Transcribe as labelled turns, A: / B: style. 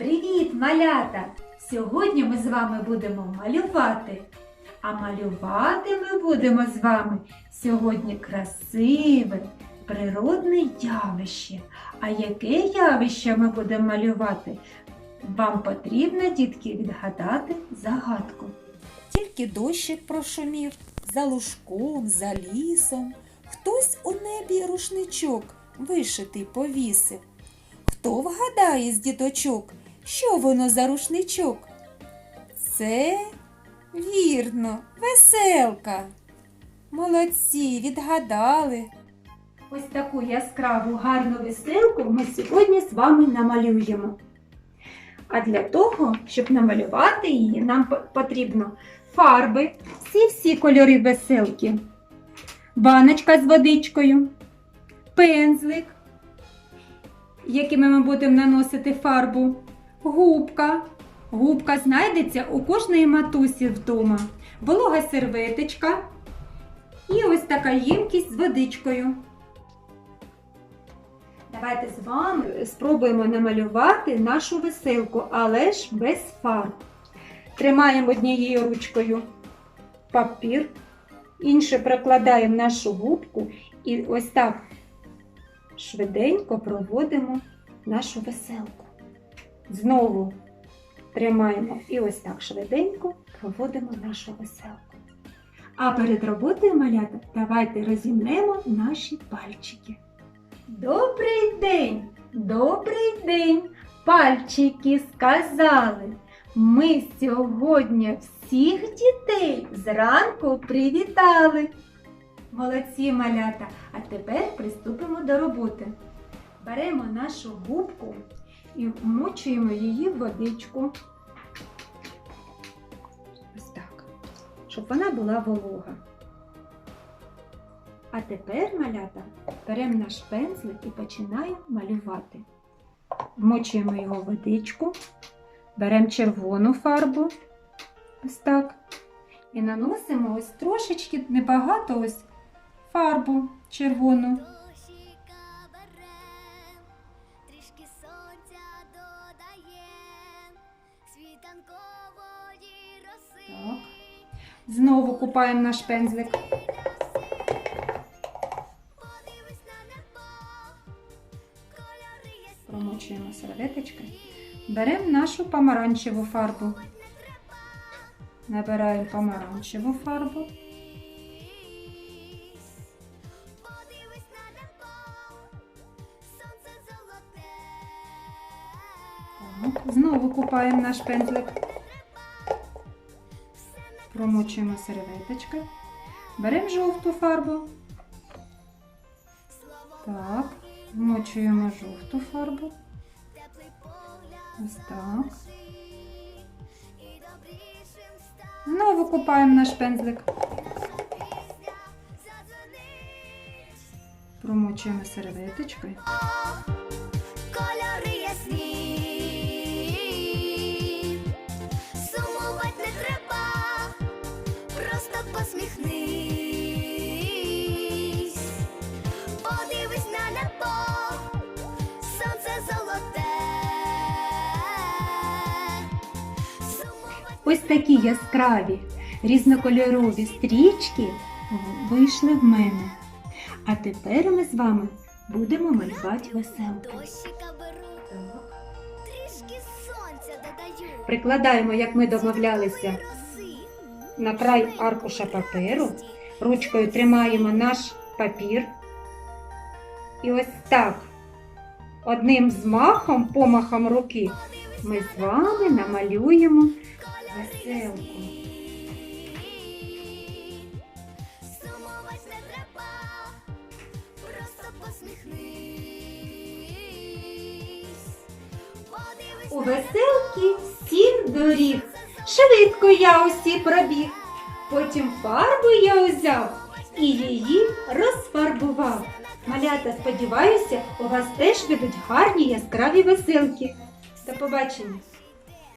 A: Привіт, малята! Сьогодні ми з вами будемо малювати. А малювати ми будемо з вами сьогодні красиве, природне явище. А яке явище ми будемо малювати? Вам потрібно, дітки, відгадати загадку.
B: Тільки дощик прошумів за лужком, за лісом. Хтось у небі рушничок вишитий повісив. Хто вгадає з діточок, що воно за рушничок? Це вірно, веселка. Молодці, відгадали.
A: Ось таку яскраву гарну веселку ми сьогодні з вами намалюємо. А для того, щоб намалювати її, нам потрібно фарби, всі-всі кольори веселки, баночка з водичкою, пензлик, якими ми будемо наносити фарбу, губка. Губка знайдеться у кожної матусі вдома, волога серветочка і ось така ємкість з водичкою. Давайте з вами спробуємо намалювати нашу веселку, але ж без фарб. Тримаємо однією ручкою папір, інше прокладаємо нашу губку і ось так швиденько проводимо нашу веселку. Знову тримаємо і ось так швиденько проводимо нашу веселку. А перед роботою малята давайте розімнемо наші пальчики. Добрий день, добрий день, пальчики сказали. Ми сьогодні всіх дітей зранку привітали. Молодці малята, а тепер приступимо до роботи. Беремо нашу губку і вмочуємо її в водичку. Ось так, щоб вона була волога. А тепер, малята, беремо наш пензлик і починаємо малювати. Вмочуємо його в водичку, беремо червону фарбу, ось так. І наносимо ось трошечки, небагато ось фарбу червону. Так. Знову купаємо наш пензлик. Промочуємо серветочки. Беремо нашу помаранчеву фарбу. Набираємо помаранчеву фарбу. Знову купаємо наш пензлик. Промочуємо серветочкою. Беремо жовту фарбу. Так. Вмочуємо жовту фарбу. Ось так. Знову купаємо наш пензлик. Промочуємо серветочкою.
C: Кольори ясні,
A: Ось такі яскраві різнокольорові стрічки вийшли в мене. А тепер ми з вами будемо малювати веселку. Прикладаємо, як ми домовлялися, на край аркуша паперу. Ручкою тримаємо наш папір. І ось так, одним змахом, помахом руки, ми з вами намалюємо веселку.
C: Сумувати не треба, просто посміхнись.
A: У веселки сім доріг. Швидко я усі пробіг. Потім фарбу я узяв і її розфарбував. Малята, сподіваюся, у вас теж будуть гарні яскраві веселки. До побачення!